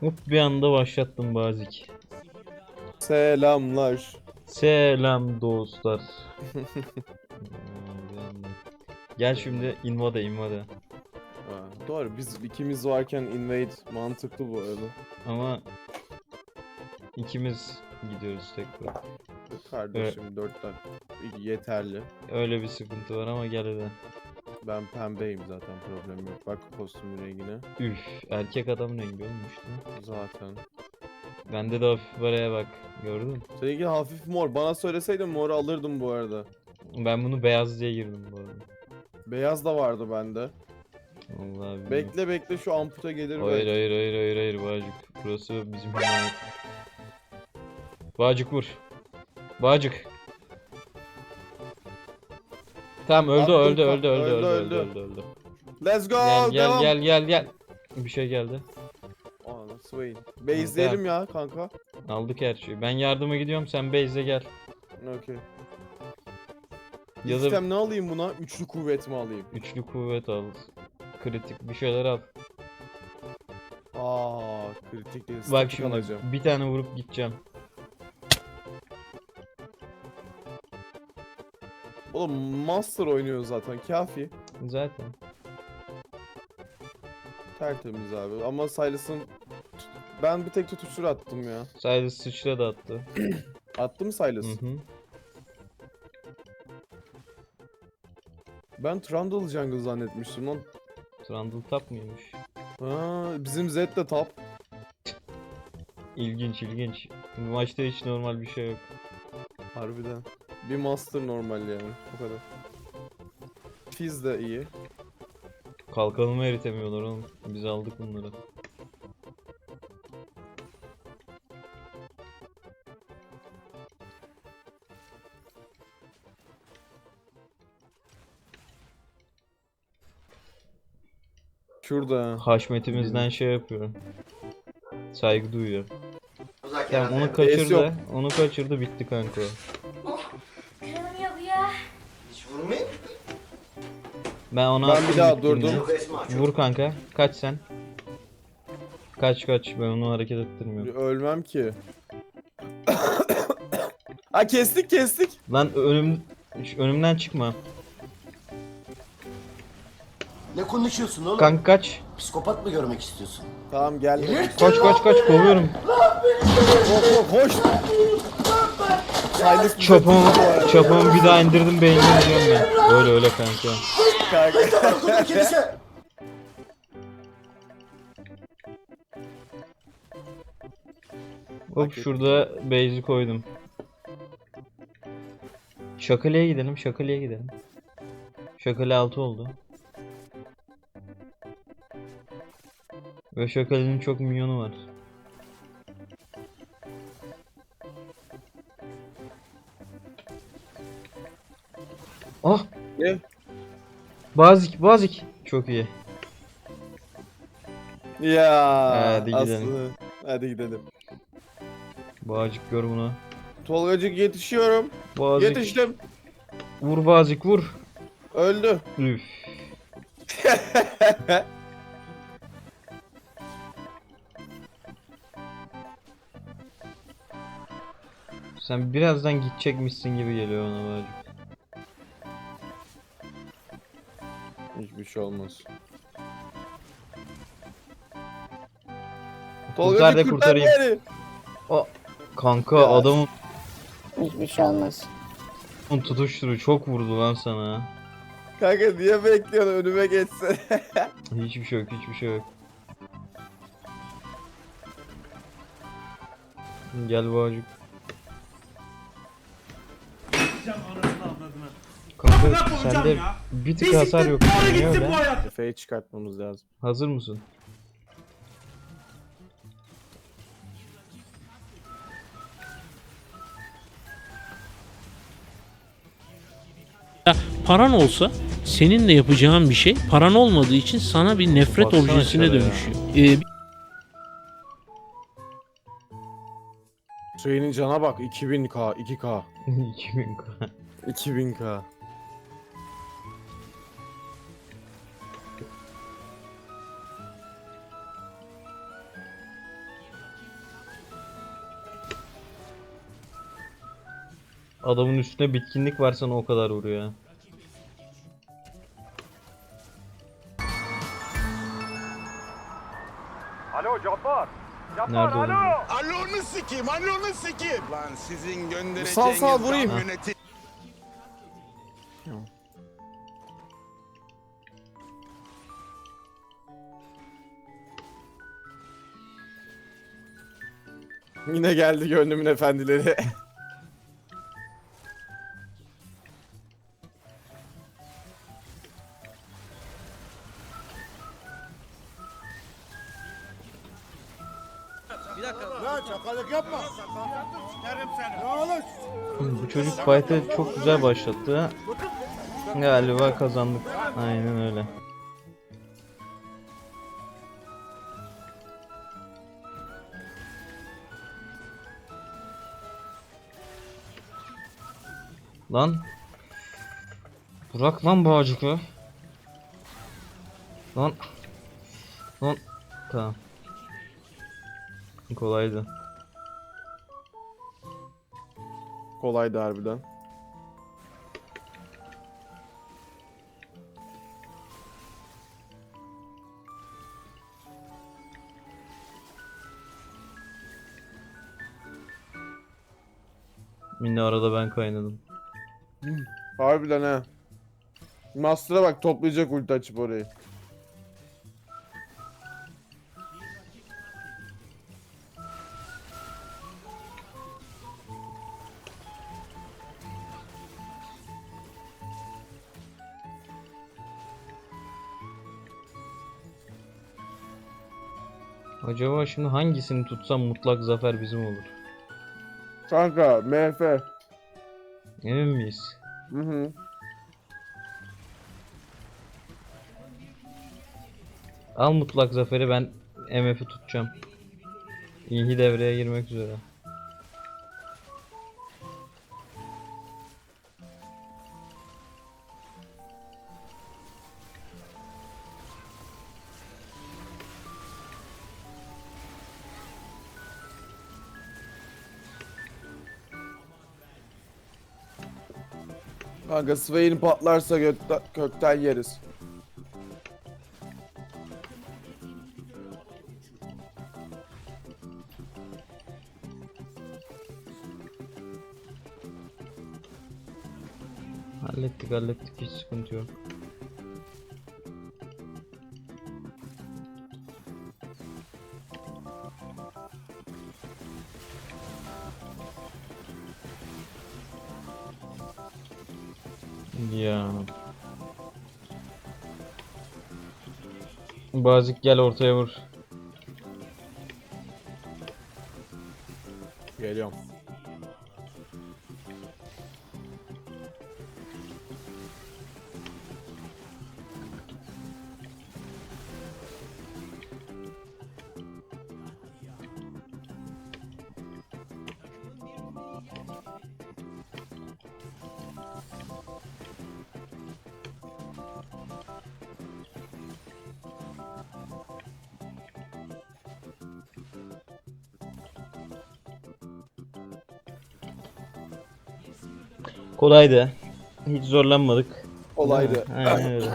Hop bir anda başlattım Bazik. Selamlar. Selam dostlar. Gel şimdi invade invade. Ha, doğru biz ikimiz varken invade mantıklı bu arada. Ama ikimiz gidiyoruz tekrar. Kardeşim dörtten yeterli. Öyle bir sıkıntı var ama gel hadi. Ben pembeyim zaten problem yok. Bak kostümün rengine. Üf erkek adam rengi olmuştu. Zaten. Bende de hafif paraya bak. Gördün mü? Seninki hafif mor. Bana söyleseydin moru alırdım bu arada. Ben bunu beyaz diye girdim bu arada. Beyaz da vardı bende. Vallahi bilmiyorum. Bekle bekle şu ampute gelir Hayır belki. hayır hayır hayır hayır Bağcık. Burası bizim himayet. Bağcık vur. Bağcık. Tamam öldü öldü öldü öldü öldü öldü, öldü öldü. Let's go Gel gel devam. gel gel gel. Bir şey geldi. Aa, Swain. Base'leyelim ya kanka. Aldık her şeyi. Ben yardıma gidiyorum sen base'e gel. Okey. Ya da İstem ne alayım buna? Üçlü kuvvet mi alayım? üçlü kuvvet al. Kritik bir şeyler al. Aa, kritik değil. Bak şimdi alacağım. bir tane vurup gideceğim. Oğlum Master oynuyor zaten kafi. Zaten. Tertemiz abi ama Silas'ın ben bir tek tutuştur attım ya. Sadece sıçra da attı. Attı mı Silas? Hı hı. Ben Trundle jungle zannetmiştim lan. Trundle tap mıymış? Ha, bizim Z de top. İlginç ilginç. Bu maçta hiç normal bir şey yok. Harbiden. Bir Master normal yani. O kadar. Fizz de iyi. Kalkanımı eritemiyorlar oğlum. Biz aldık bunları. Şurada. Haşmetimizden şey yapıyor. Saygı duyuyor. Uzak yerlerde. onu kaçırdı. yok. Onu kaçırdı bitti kanka. Ben ona Ben bir attım daha durdum. Vur kanka. Kaç sen. Kaç kaç. Ben onu hareket ettirmiyorum. Ölmem ki. ha kestik kestik. Lan önüm önümden çıkma. Ne konuşuyorsun oğlum? Kanka kaç. Psikopat mı görmek istiyorsun? Tamam geldim. Delirttin Koş lan koş koş beni. kovuyorum. Hop hop hoş. Silas bize Çapımı, tuttu bu arada. çapımı bir daha indirdim beynini diyorum ben. Öyle öyle kanka. Kanka. Okudun kilise. Hop şurada base'i koydum. Şakale'ye gidelim, Şakale'ye gidelim. Şakale 6 oldu. Ve Şakale'nin çok minyonu var. Ah! Ne? Bazik, Bazik. Çok iyi. Ya. Hadi gidelim. Aslı. Hadi gidelim. Bazik gör bunu. Tolgacık yetişiyorum. Bazik. Yetiştim. Vur Bazik vur. Öldü. Üf. Sen birazdan gidecekmişsin gibi geliyor ona Bazik. Hiçbir şey olmaz. Kurtar da kurtar kurtarayım. beni. Kanka Ya. adamın Hiçbir şey olmaz. tutuşturu çok vurdu lan sana. Kanka niye bekliyorsun önüme geçse. Hiçbir şey yok, hiçbir şey yok. Gel Bacık. Kanka sende bir tık hasar yok. Niye öyle? Efe'yi çıkartmamız lazım. Hazır mısın? paran olsa seninle yapacağın bir şey paran olmadığı için sana bir nefret Baksana objesine şöyle ya. dönüşüyor. Ee, Şeyinin cana bak 2000k 2k 2000 k. 2000k. Adamın üstüne bitkinlik var sana o kadar vuruyor ya. Alo Cabbar. Cabbar Nerede oğlum? alo. Alonu sikeyim, alonu sikeyim. Lan sizin göndereceğiniz Sal, sal, vurayım. zam yöneti- Yine geldi gönlümün efendileri. Bu çocuk fight'ı çok güzel başlattı. Galiba kazandık. Aynen öyle. Lan. Bırak lan bağcıkı. Lan. Lan. Tamam. Kolaydı. Kolaydı harbiden. Yine arada ben kaynadım. Harbiden ha. Master'a bak toplayacak ulti açıp orayı. Acaba şimdi hangisini tutsam mutlak zafer bizim olur? Kanka MF. Emin miyiz? Hı hı. Al mutlak zaferi ben MF'i tutacağım. İyi devreye girmek üzere. Kanka Swain patlarsa gökte, kökten yeriz. Hallettik hallettik hiç sıkıntı yok. Ya. Bazik gel ortaya vur. Geliyorum. Kolaydı. Hiç zorlanmadık. Kolaydı. Aynen öyle.